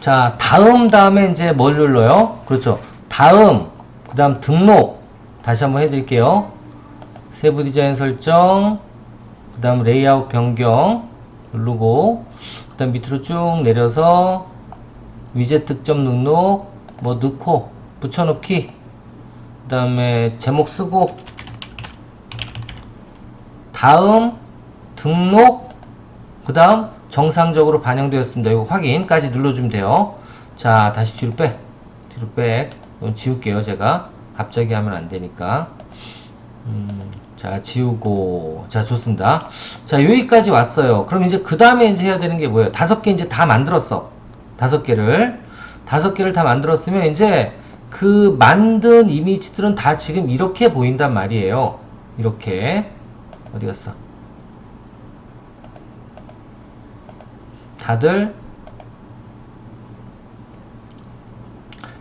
자, 다음 다음에 이제 뭘 눌러요? 그렇죠. 다음, 그 다음 등록. 다시 한번 해드릴게요. 세부 디자인 설정, 그 다음 레이아웃 변경 누르고, 그 다음 밑으로 쭉 내려서 위젯 득점 등록, 뭐 넣고, 붙여넣기, 그 다음에 제목 쓰고, 다음, 등록, 그 다음 정상적으로 반영되었습니다. 이거 확인까지 눌러주면 돼요. 자, 다시 뒤로 백. 뒤로 백. 이건 지울게요, 제가. 갑자기 하면 안 되니까. 음, 자, 지우고. 자, 좋습니다. 자, 여기까지 왔어요. 그럼 이제 그 다음에 이제 해야 되는 게 뭐예요? 다섯 개 이제 다 만들었어. 다섯 개를. 다섯 개를 다 만들었으면 이제 그 만든 이미지들은 다 지금 이렇게 보인단 말이에요. 이렇게. 어디 갔어? 다들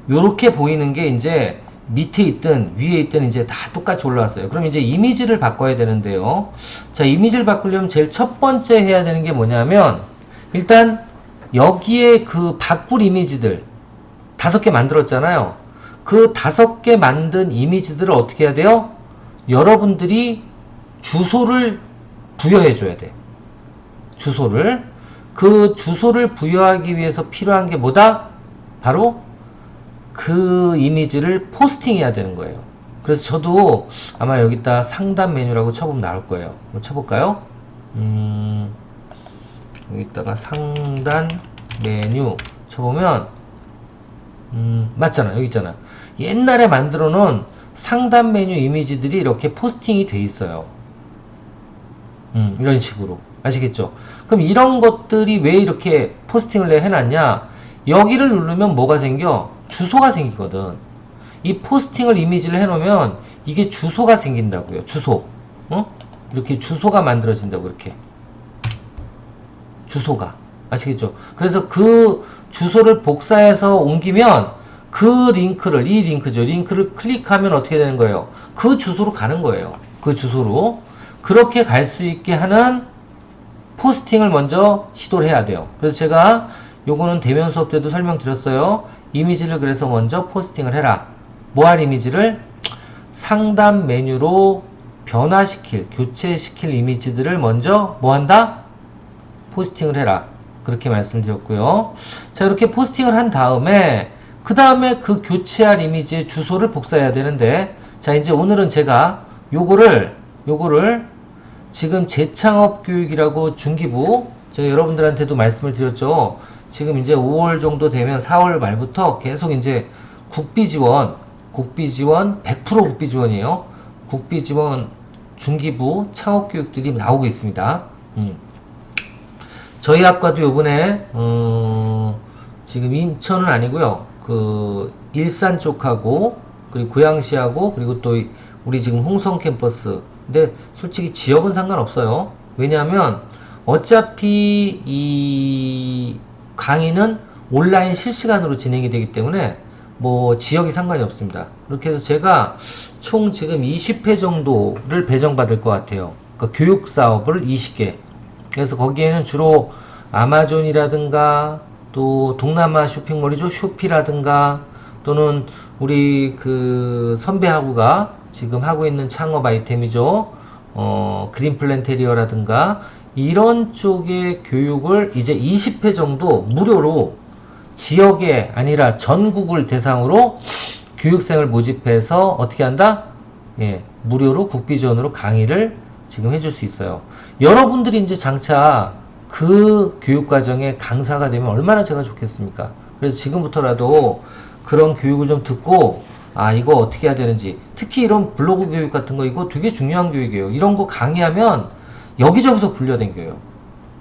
요렇게 보이는 게 이제 밑에 있든 위에 있든 이제 다 똑같이 올라왔어요. 그럼 이제 이미지를 바꿔야 되는데요. 자, 이미지를 바꾸려면 제일 첫 번째 해야 되는 게 뭐냐면 일단 여기에 그 바꿀 이미지들 다섯 개 만들었잖아요. 그 다섯 개 만든 이미지들을 어떻게 해야 돼요? 여러분들이 주소를 부여해 줘야 돼. 주소를 그 주소를 부여하기 위해서 필요한 게 뭐다? 바로 그 이미지를 포스팅해야 되는 거예요. 그래서 저도 아마 여기다 상단 메뉴라고 쳐보면 나올 거예요. 쳐볼까요? 음, 여기다가 상단 메뉴 쳐보면 음, 맞잖아. 여기 있잖아. 옛날에 만들어 놓은 상단 메뉴 이미지들이 이렇게 포스팅이 돼 있어요. 음, 이런 식으로. 아시겠죠? 그럼 이런 것들이 왜 이렇게 포스팅을 해놨냐? 여기를 누르면 뭐가 생겨? 주소가 생기거든. 이 포스팅을 이미지를 해놓으면 이게 주소가 생긴다고요. 주소. 어? 이렇게 주소가 만들어진다고, 이렇게. 주소가. 아시겠죠? 그래서 그 주소를 복사해서 옮기면 그 링크를, 이 링크죠. 링크를 클릭하면 어떻게 되는 거예요? 그 주소로 가는 거예요. 그 주소로. 그렇게 갈 수 있게 하는 포스팅을 먼저 시도를 해야 돼요. 그래서 제가 요거는 대면 수업 때도 설명드렸어요. 이미지를 그래서 먼저 포스팅을 해라. 뭐할 이미지를 상단 메뉴로 변화시킬, 교체시킬 이미지들을 먼저 뭐 한다? 포스팅을 해라. 그렇게 말씀드렸고요. 자, 이렇게 포스팅을 한 다음에 그 다음에 그 교체할 이미지의 주소를 복사해야 되는데 자, 이제 오늘은 제가 요거를 요거를 지금 재창업 교육이라고 중기부 제가 여러분들한테도 말씀을 드렸죠. 지금 이제 5월 정도 되면 4월 말부터 계속 이제 국비 지원, 국비 지원 100% 국비 지원이에요. 국비 지원 중기부 창업 교육들이 나오고 있습니다. 음. 저희 학과도 요번에 어, 지금 인천은 아니고요. 그 일산 쪽하고 그리고 고양시하고 그리고 또 우리 지금 홍성 캠퍼스 근데 솔직히 지역은 상관없어요. 왜냐하면 어차피 이 강의는 온라인 실시간으로 진행이 되기 때문에 뭐 지역이 상관이 없습니다. 그렇게 해서 제가 총 지금 20회 정도를 배정받을 것 같아요. 그러니까 교육 사업을 20개. 그래서 거기에는 주로 아마존이라든가 또 동남아 쇼핑몰이죠. 쇼피라든가 또는 우리 그 선배하고가 지금 하고 있는 창업 아이템이죠. 어, 그린 플랜테리어라든가 이런 쪽의 교육을 이제 20회 정도 무료로 지역에 아니라 전국을 대상으로 교육생을 모집해서 어떻게 한다? 예, 무료로 국비전으로 강의를 지금 해줄 수 있어요. 여러분들이 이제 장차 그 교육과정의 강사가 되면 얼마나 제가 좋겠습니까? 그래서 지금부터라도 그런 교육을 좀 듣고 아 이거 어떻게 해야 되는지 특히 이런 블로그 교육 같은 거 이거 되게 중요한 교육이에요. 이런 거 강의하면 여기저기서 불려댕겨요.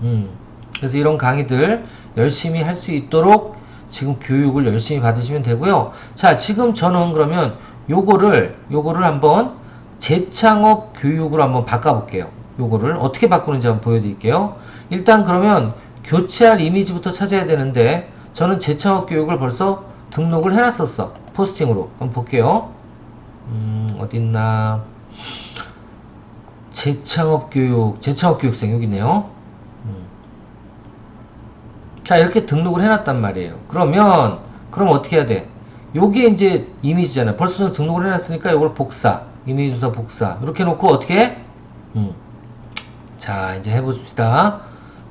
음, 그래서 이런 강의들 열심히 할 수 있도록 지금 교육을 열심히 받으시면 되고요. 자, 지금 저는 그러면 요거를 요거를 한번 재창업 교육으로 한번 바꿔 볼게요. 요거를 어떻게 바꾸는지 한번 보여드릴게요. 일단 그러면 교체할 이미지부터 찾아야 되는데 저는 재창업 교육을 벌써 등록을 해놨었어. 포스팅으로. 한번 볼게요. 음, 어딨나. 재창업 교육, 재창업 교육생 여기 있네요. 음. 자, 이렇게 등록을 해놨단 말이에요. 그러면, 그럼 어떻게 해야 돼? 요게 이제 이미지잖아요. 벌써 등록을 해놨으니까 이걸 복사. 이미지 주소 복사. 이렇게 놓고 어떻게 해? 음. 자, 이제 해봅시다.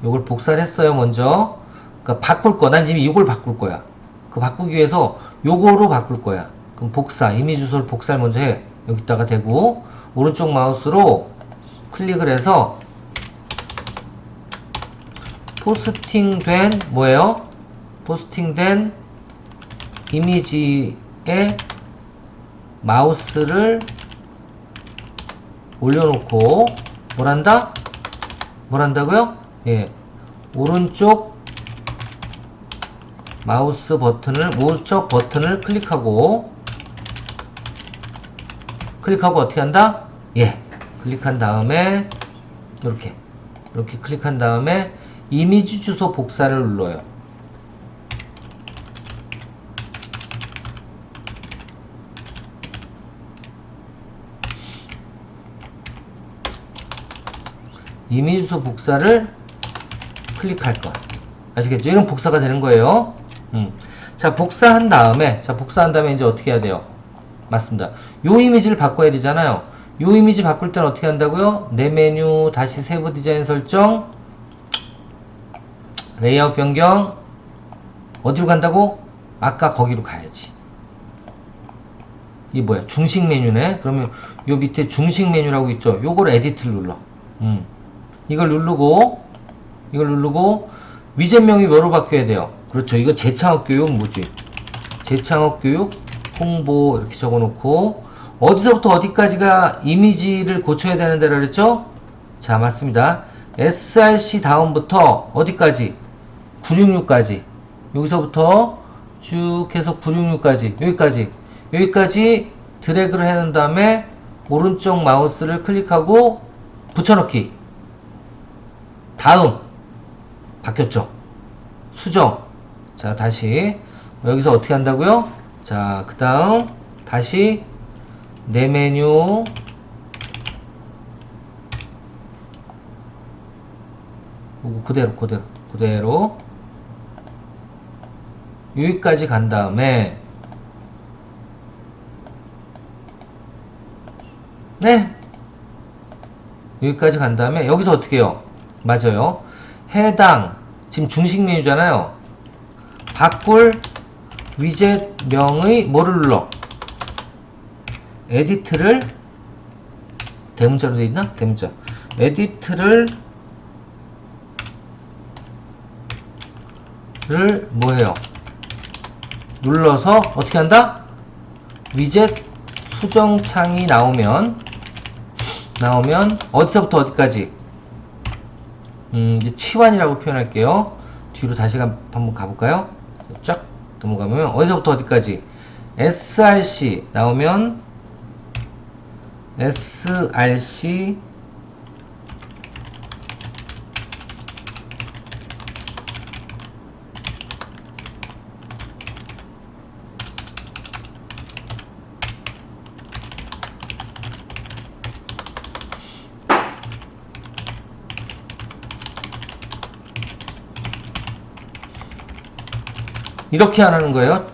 요걸 복사를 했어요, 먼저. 그러니까 바꿀 거. 난 지금 이걸 바꿀 거야. 그 바꾸기 위해서 요거로 바꿀 거야. 그럼 복사. 이미지 주소를 복사를 먼저 해. 여기다가 대고, 오른쪽 마우스로 클릭을 해서, 포스팅된, 뭐예요? 포스팅된 이미지에 마우스를 올려놓고? 뭘 한다고요? 예. 오른쪽 마우스 버튼을, 오른쪽 버튼을 클릭하고, 클릭하고 어떻게 한다? 예. 클릭한 다음에, 이렇게. 이렇게 클릭한 다음에, 이미지 주소 복사를 눌러요. 이미지 주소 복사를 클릭할 거. 아시겠죠? 이런 복사가 되는 거예요. 음. 자, 복사한 다음에, 자, 복사한 다음에 이제 어떻게 해야 돼요? 맞습니다. 요 이미지를 바꿔야 되잖아요. 요 이미지 바꿀 때는 어떻게 한다고요? 내 메뉴, 다시 세부 디자인 설정, 레이아웃 변경, 어디로 간다고? 아까 거기로 가야지. 이게 뭐야? 중식 메뉴네? 그러면 요 밑에 중식 메뉴라고 있죠? 요걸 에디트를 눌러. 음. 이걸 누르고, 이걸 누르고, 위젯명이 뭐로 바뀌어야 돼요? 그렇죠. 이거 재창업 교육 뭐지? 재창업 교육, 홍보 이렇게 적어 놓고, 어디서부터 어디까지가 이미지를 고쳐야 되는 데라 그랬죠? 자, 맞습니다. src 다음부터 어디까지? 966까지. 여기서부터 쭉 해서 966까지. 여기까지. 여기까지 드래그를 해놓은 다음에 오른쪽 마우스를 클릭하고 붙여넣기. 다음. 바뀌었죠? 수정. 자, 다시. 여기서 어떻게 한다고요? 자, 그 다음. 다시. 내 메뉴. 그대로, 그대로, 그대로. 여기까지 간 다음에. 네. 여기까지 간 다음에 여기서 어떻게 해요? 맞아요. 해당 지금 중식 메뉴잖아요. 바꿀 위젯명의 뭐를 눌러? 에디트를 대문자로 돼 있나? 대문자. 에디트를 를 뭐해요? 눌러서 어떻게 한다? 위젯 수정 창이 나오면 나오면 어디서부터 어디까지? 음, 이제 치환이라고 표현할게요. 뒤로 다시 가- 한번 가볼까요? 쫙 넘어가면 어디서부터 어디까지? src 나오면 src 이렇게 하는 거예요.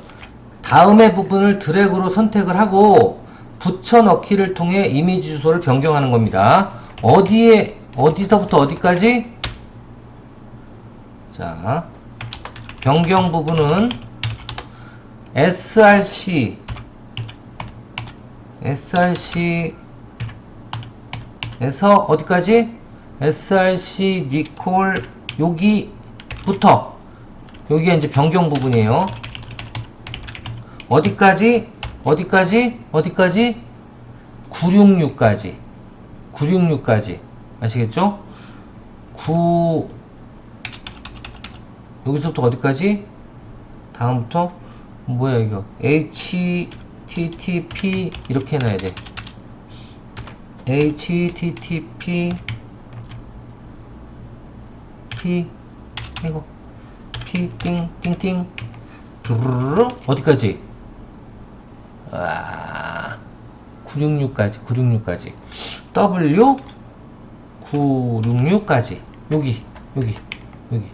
다음의 부분을 드래그로 선택을 하고 붙여넣기를 통해 이미지 주소를 변경하는 겁니다. 어디에 어디서부터 어디까지? 자, 변경 부분은 src src에서 어디까지? src 니콜 여기부터 여기가 이제 변경 부분이에요. 어디까지? 어디까지? 어디까지? 966까지. 966까지. 아시겠죠? 9 여기서부터 어디까지? 다음부터 뭐야 이거? http 이렇게 해놔야 돼. http p 이거 P 띵띵띵 두루루 어디까지? 아 966까지 966까지 W 966까지 여기 여기 여기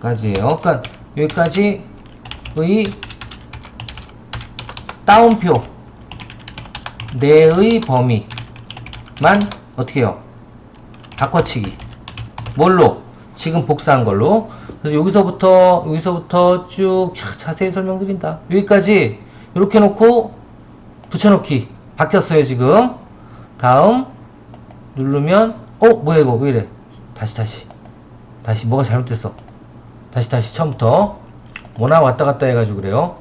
까지예요. 그러니까 여기까지의 따옴표 내의 범위만 어떻게 해요? 바꿔치기. 뭘로? 지금 복사한 걸로. 그래서 여기서부터 여기서부터 쭉 자- 자세히 설명드린다. 여기까지 이렇게 놓고 붙여넣기 바뀌었어요 지금. 다음 누르면 어 뭐야 이거 왜 이래? 다시 다시 다시 뭐가 잘못됐어? 다시 다시 처음부터 뭐나 왔다 갔다 해가지고 그래요.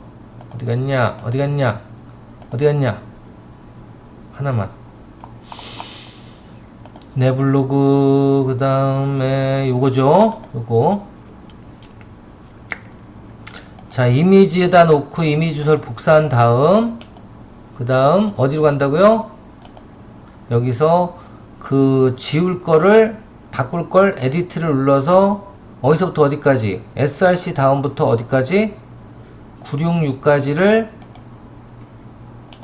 어디 갔냐? 어디 갔냐? 어디 갔냐? 하나만. 내 블로그 그 다음에 요거죠. 요거. 자 이미지에다 놓고 이미지 주소를 복사한 다음 그 다음 어디로 간다고요? 여기서 그 지울 거를 바꿀 걸 에디트를 눌러서 어디서부터 어디까지? src 다음부터 어디까지? 966까지를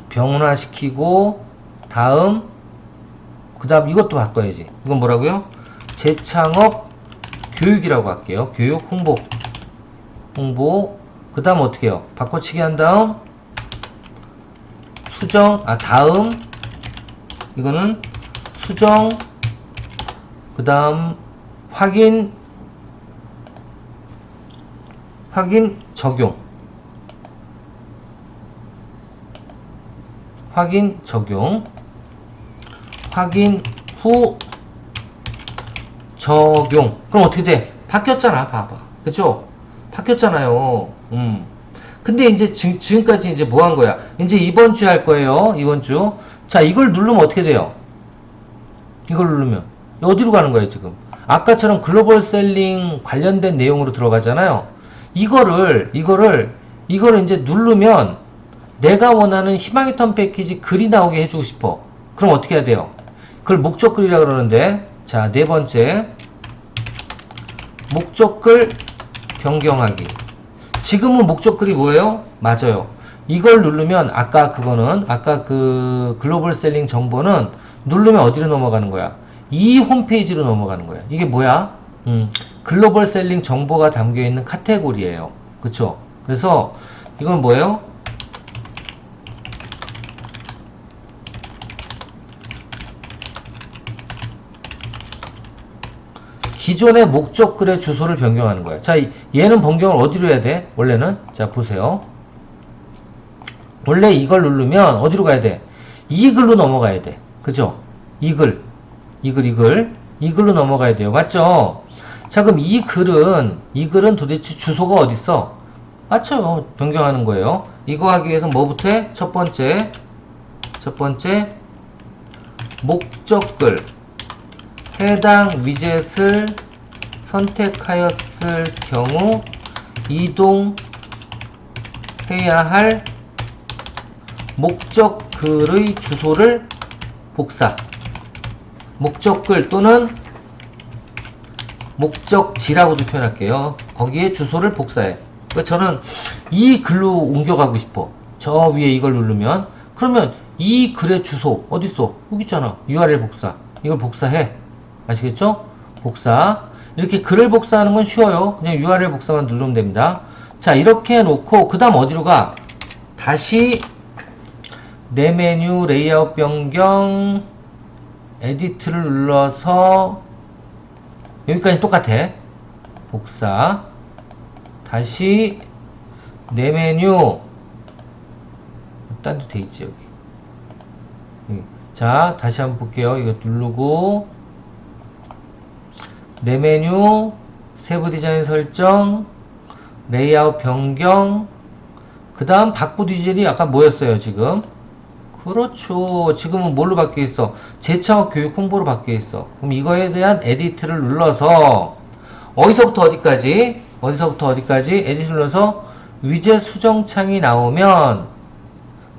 병원화시키고 다음 그 다음 이것도 바꿔야지. 이건 뭐라고요? 재창업 교육이라고 할게요. 교육 홍보. 홍보. 그 다음 어떻게 해요? 바꿔치기 한 다음 수정 아 다음 이거는 수정 그 다음 확인 확인 적용. 확인 적용 확인 후 적용. 그럼 어떻게 돼? 바뀌었잖아 봐봐. 그쵸? 바뀌었잖아요. 음. 근데 이제 지, 지금까지 이제 뭐 한 거야? 이제 이번 주에 할 거예요 이번 주자 이걸 누르면 어떻게 돼요? 이걸 누르면. 어디로 가는 거예요 지금? 아까처럼 글로벌 셀링 관련된 내용으로 들어가잖아요. 이거를 이거를 이거를 이제 누르면 내가 원하는 희망의 턴 패키지 글이 나오게 해주고 싶어. 그럼 어떻게 해야 돼요 그걸 목적글이라 그러는데 자 네 번째. 목적글 변경하기. 지금은 목적글이 뭐예요? 맞아요. 이걸 누르면 아까 그거는 아까 그 글로벌 셀링 정보는 누르면 어디로 넘어가는 거야? 이 홈페이지로 넘어가는 거야. 이게 뭐야? 음, 글로벌 셀링 정보가 담겨 있는 카테고리예요. 그쵸? 그래서 이건 뭐예요 기존의 목적 글의 주소를 변경하는 거야. 자, 이- 얘는 변경을 어디로 해야 돼? 원래는 자 보세요. 원래 이걸 누르면 어디로 가야 돼? 이 글로 넘어가야 돼. 그죠? 이 글, 이 글, 이 글, 이 글로 넘어가야 돼요. 맞죠? 자, 그럼 이 글은 이 글은 도대체 주소가 어디 있어? 맞죠? 변경하는 거예요. 이거 하기 위해서 뭐부터 해? 첫 번째, 첫 번째 목적글. 해당 위젯을 선택하였을 경우 이동해야 할 목적 글의 주소를 복사 목적 글 또는 목적지라고도 표현할게요. 거기에 주소를 복사해. 그러니까 저는 이 글로 옮겨가고 싶어. 저 위에 이걸 누르면 그러면 이 글의 주소 어디 있어? 여기 있잖아. URL 복사. 이걸 복사해. 아시겠죠? 복사. 이렇게 글을 복사하는 건 쉬워요. 그냥 URL 복사만 누르면 됩니다. 자, 이렇게 해놓고, 그 다음 어디로 가? 다시, 내 메뉴 레이아웃 변경, 에디트를 눌러서, 여기까지 똑같아. 복사. 다시, 내 메뉴, 딴데돼 있지, 여기. 여기. 자, 다시 한번 볼게요. 이거 누르고, 내 메뉴, 세부 디자인 설정, 레이아웃 변경, 그 다음 바꾸 디젤이 아까 뭐였어요, 지금? 그렇죠. 지금은 뭘로 바뀌어 있어? 재창업 교육 홍보로 바뀌어 있어. 그럼 이거에 대한 에디트를 눌러서, 어디서부터 어디까지? 어디서부터 어디까지? 에디트 눌러서 위젯 수정창이 나오면,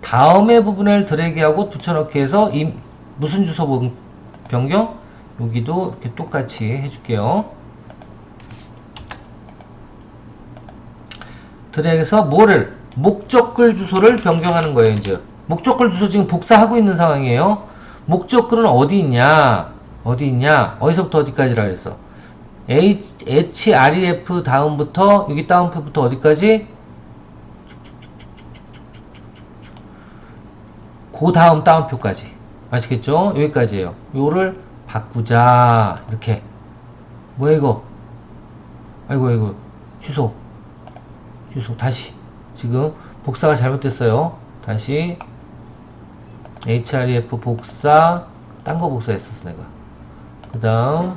다음의 부분을 드래그하고 붙여넣기 해서 이 무슨 주소 변경? 여기도 이렇게 똑같이 해줄게요. 드래그해서 뭐를 목적글 주소를 변경하는 거예요. 이제 목적글 주소 지금 복사하고 있는 상황이에요. 목적글은 어디 있냐? 어디 있냐? 어디서부터 어디까지라 그랬어? Href 다음부터 여기 다운표부터 어디까지? 그 다음 다운표까지 아시겠죠? 여기까지예요. 요를 바꾸자. 이렇게. 뭐야 이거? 아이고 아이고. 취소. 취소. 다시. 지금 복사가 잘못됐어요. 다시. Href 복사. 딴 거 복사했었어 내가. 그 다음.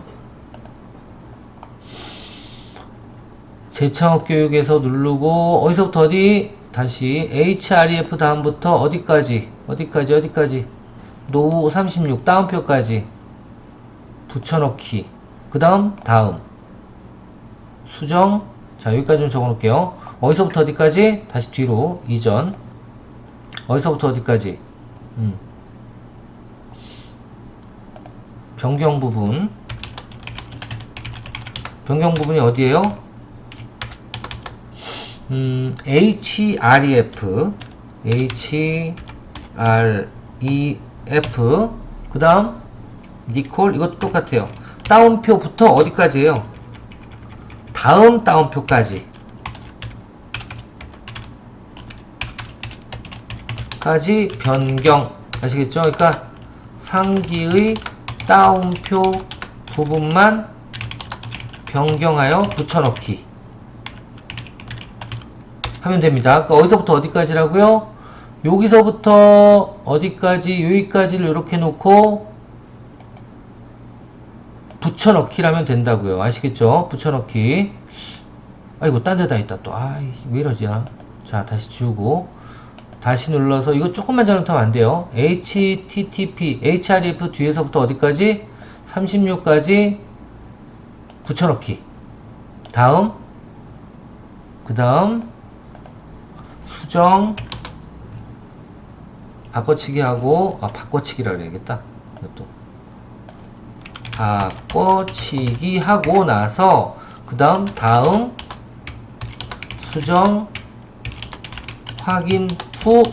재창업 교육에서 누르고 어디서부터 어디? 다시. Href 다음부터 어디까지? 어디까지? 어디까지? 노36 다운표까지 붙여넣기. 그 다음 다음. 수정. 자 여기까지 좀 적어 놓을게요. 어디서부터 어디까지? 다시 뒤로 이전. 어디서부터 어디까지? 음. 변경 부분. 변경 부분이 어디에요? 음, href, href, 그 다음, 니콜, 이것도 똑같아요. 다운표부터 어디까지예요? 다음 다운표까지. 까지 변경. 아시겠죠? 그러니까 상기의 다운표 부분만 변경하여 붙여넣기. 하면 됩니다. 그러니까 어디서부터 어디까지라고요? 여기서부터 어디까지 여기까지를 이렇게 놓고 붙여넣기라면 된다고요. 아시겠죠? 붙여넣기. 아이고 딴 데다 있다 또. 아이 왜 이러지 나. 자 다시 지우고 다시 눌러서 이거 조금만 잘못하면 안 돼요. HTTP href 뒤에서부터 어디까지? 36까지 붙여넣기. 다음 그 다음 수정 바꿔치기 하고 아 바꿔치기라 그래야겠다 이것도 바꿔치기 하고 나서 그 다음 다음 수정 확인 후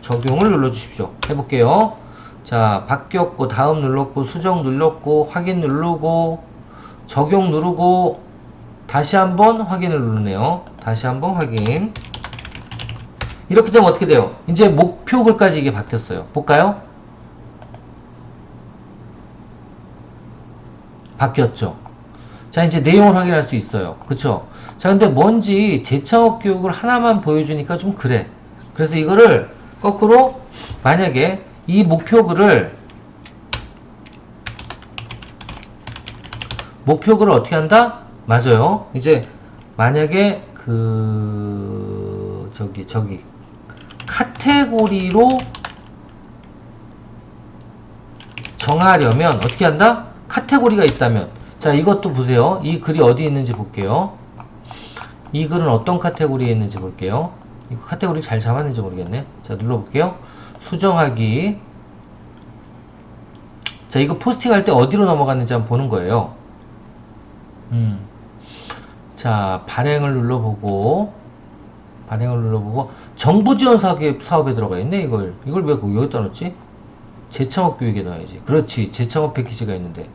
적용을 눌러 주십시오 해볼게요 자 바뀌었고 다음 눌렀고 수정 눌렀고 확인 누르고 적용 누르고 다시 한번 확인을 누르네요 다시 한번 확인 이렇게 되면 어떻게 돼요? 이제 목표글까지 이게 바뀌었어요. 볼까요? 바뀌었죠. 자, 이제 내용을 확인할 수 있어요. 그쵸? 자, 근데 뭔지 재창업 교육을 하나만 보여주니까 좀 그래. 그래서 이거를 거꾸로 만약에 이 목표글을 목표글을 어떻게 한다? 맞아요. 이제 만약에 그 저기 저기 카테고리로 정하려면 어떻게 한다? 카테고리가 있다면 자 이것도 보세요. 이 글이 어디 있는지 볼게요. 이 글은 어떤 카테고리에 있는지 볼게요. 이 카테고리 잘 잡았는지 모르겠네. 자 눌러볼게요. 수정하기. 자 이거 포스팅 할 때 어디로 넘어갔는지 한번 보는 거예요. 음. 자 발행을 눌러보고 발행을 눌러보고 정부 지원 사업에, 사업에 들어가 있네 이걸. 이걸 왜 여기다 넣지? 재창업 교육에 넣어야지. 그렇지. 재창업 패키지가 있는데.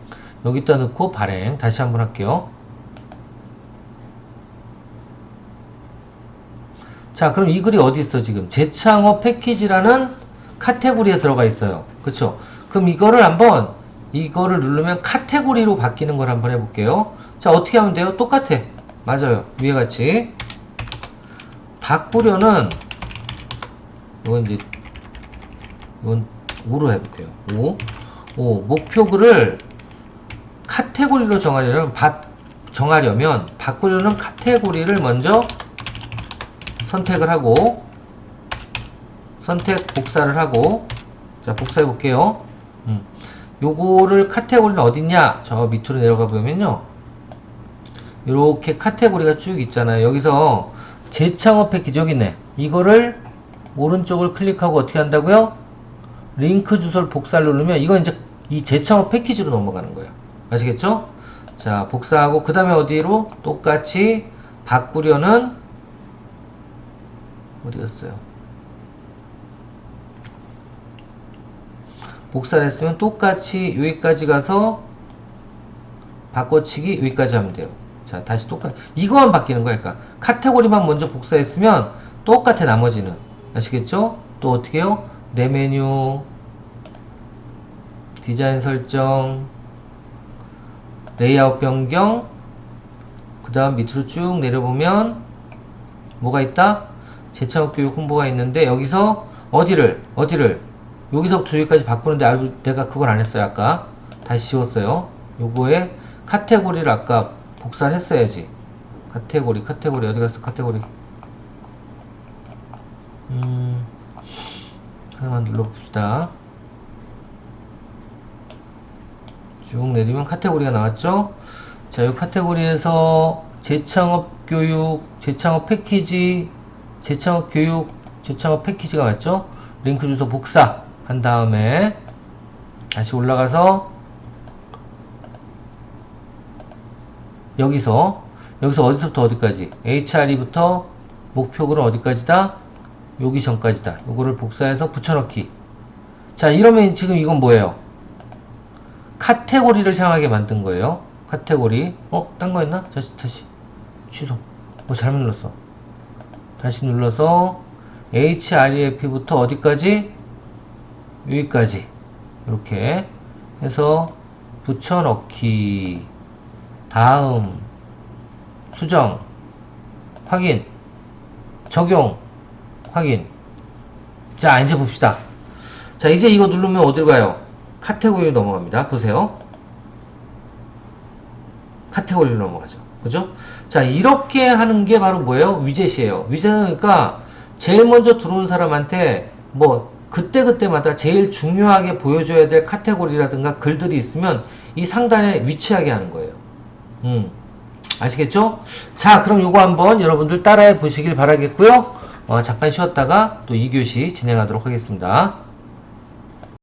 여기다 넣고 발행. 다시 한번 할게요. 자 그럼 이 글이 어디 있어 지금? 재창업 패키지라는 카테고리에 들어가 있어요. 그쵸? 그럼 이거를 한번 이거를 누르면 카테고리로 바뀌는 걸 한번 해볼게요. 자 어떻게 하면 돼요? 똑같아. 맞아요. 위에 같이. 바꾸려는 이건 이제 이건 5로 해볼게요. 5. 5. 목표글을 카테고리로 정하려면 바, 정하려면 바꾸려는 카테고리를 먼저 선택을 하고 선택 복사를 하고 자 복사해 볼게요. 음. 요거를 카테고리는 어딨냐? 저 밑으로 내려가 보면요. 이렇게 카테고리가 쭉 있잖아요. 여기서 재창업 패키지 여기 있네. 이거를 오른쪽을 클릭하고 어떻게 한다고요? 링크 주소를 복사를 누르면 이건 이제 이 재창업 패키지로 넘어가는 거예요. 아시겠죠? 자, 복사하고 그 다음에 어디로? 똑같이 바꾸려는 어디 갔어요? 복사를 했으면 똑같이 여기까지 가서 바꿔치기 여기까지 하면 돼요. 자, 다시 똑같, 이거만 바뀌는 거야. 그러니까 카테고리만 먼저 복사했으면 똑같아, 나머지는. 아시겠죠? 또 어떻게 해요? 내 메뉴, 디자인 설정, 레이아웃 변경, 그 다음 밑으로 쭉 내려보면 뭐가 있다? 재창업 교육 홍보가 있는데 여기서 어디를 어디를? 여기서부터 여기까지 바꾸는데 아주 내가 그걸 안 했어요 아까. 다시 지웠어요. 요거에 카테고리를 아까 복사를 했어야지. 카테고리 카테고리. 어디 갔어? 카테고리. 음 하나만 눌러봅시다 쭉 내리면 카테고리가 나왔죠 자, 이 카테고리에서 재창업 교육, 재창업 패키지, 재창업 교육, 재창업 패키지가 맞죠? 링크 주소 복사 한 다음에 다시 올라가서 여기서 여기서 어디서부터 어디까지 HRE부터 목표글은 어디까지다? 여기 전까지다. 요거를 복사해서 붙여넣기. 자, 이러면 지금 이건 뭐예요? 카테고리를 향하게 만든 거예요. 카테고리. 어? 딴거 했나? 다시, 다시. 취소. 뭐 잘못 눌렀어. 다시 눌러서 href부터 어디까지? 여기까지. 이렇게 해서 붙여넣기. 다음. 수정. 확인. 적용. 확인. 자, 이제 봅시다. 자, 이제 이거 누르면 어디로 가요? 카테고리로 넘어갑니다. 보세요. 카테고리로 넘어가죠. 그죠? 자, 이렇게 하는 게 바로 뭐예요? 위젯이에요. 위젯은 그러니까 제일 먼저 들어온 사람한테 뭐 그때그때마다 제일 중요하게 보여줘야 될 카테고리라든가 글들이 있으면 이 상단에 위치하게 하는 거예요. 음. 아시겠죠? 자, 그럼 요거 한번 여러분들 따라해 보시길 바라겠고요. 어, 잠깐 쉬었다가 또 2교시 진행하도록 하겠습니다.